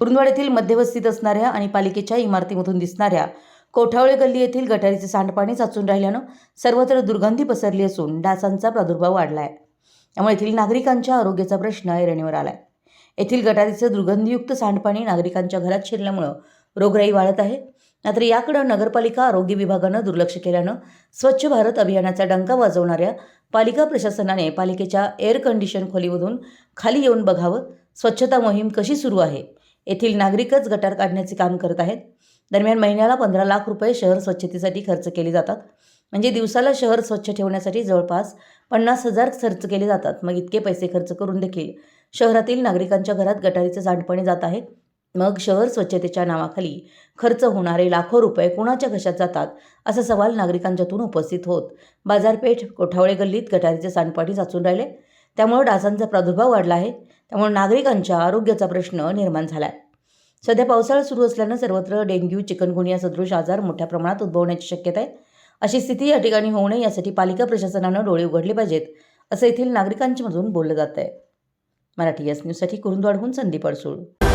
कुरुंदवाड येथील मध्यवस्तीत असणाऱ्या आणि पालिकेच्या इमारतीमधून दिसणाऱ्या कोठावळे गल्ली येथील गटारीचे सांडपाणी साचून राहिल्यानं सर्वत्र दुर्गंधी पसरली असून डासांचा प्रादुर्भाव वाढला आहे त्यामुळे येथील नागरिकांच्या आरोग्याचा प्रश्न ऐरणीवर आला आहे येथील गटारीचं दुर्गंधीयुक्त सांडपाणी नागरिकांच्या घरात शिरल्यामुळं रोगराई वाढत आहे. मात्र याकडं नगरपालिका आरोग्य विभागानं दुर्लक्ष केल्यानं स्वच्छ भारत अभियानाचा डंका वाजवणाऱ्या पालिका प्रशासनाने पालिकेच्या एअर कंडिशन खोलीमधून खाली येऊन बघावं. स्वच्छता मोहीम कशी सुरू आहे? येथील नागरिकच गटार काढण्याचे काम करत आहेत. दरम्यान महिन्याला पंधरा लाख रुपये शहर स्वच्छतेसाठी खर्च केले जातात. म्हणजे दिवसाला शहर स्वच्छ ठेवण्यासाठी जवळपास पन्नास हजार खर्च केले जातात. मग इतके पैसे खर्च करून देखील शहरातील नागरिकांच्या घरात गटारीचे सांडपाणी जात आहे. मग शहर स्वच्छतेच्या नावाखाली खर्च होणारे लाखो रुपये कोणाच्या घशात जातात? असा सवाल नागरिकांच्यातून उपस्थित होत. बाजारपेठ कोठावळे गल्लीत गटारीचे सांडपाणी साचून राहिले. त्यामुळं डासांचा प्रादुर्भाव वाढला आहे. त्यामुळे नागरिकांच्या आरोग्याचा प्रश्न निर्माण झाला आहे सध्या पावसाळा सुरू असल्यानं सर्वत्र डेंग्यू चिकनगुनिया सदृश आजार मोठ्या प्रमाणात उद्भवण्याची शक्यता आहे. अशी स्थिती या ठिकाणी होऊ नये यासाठी पालिका प्रशासनानं डोळे उघडले पाहिजेत असं येथील नागरिकांच्यामधून बोललं जात आहे मराठी एस न्यूजसाठी कुरुंदवाडहून संदीप अडसूळ.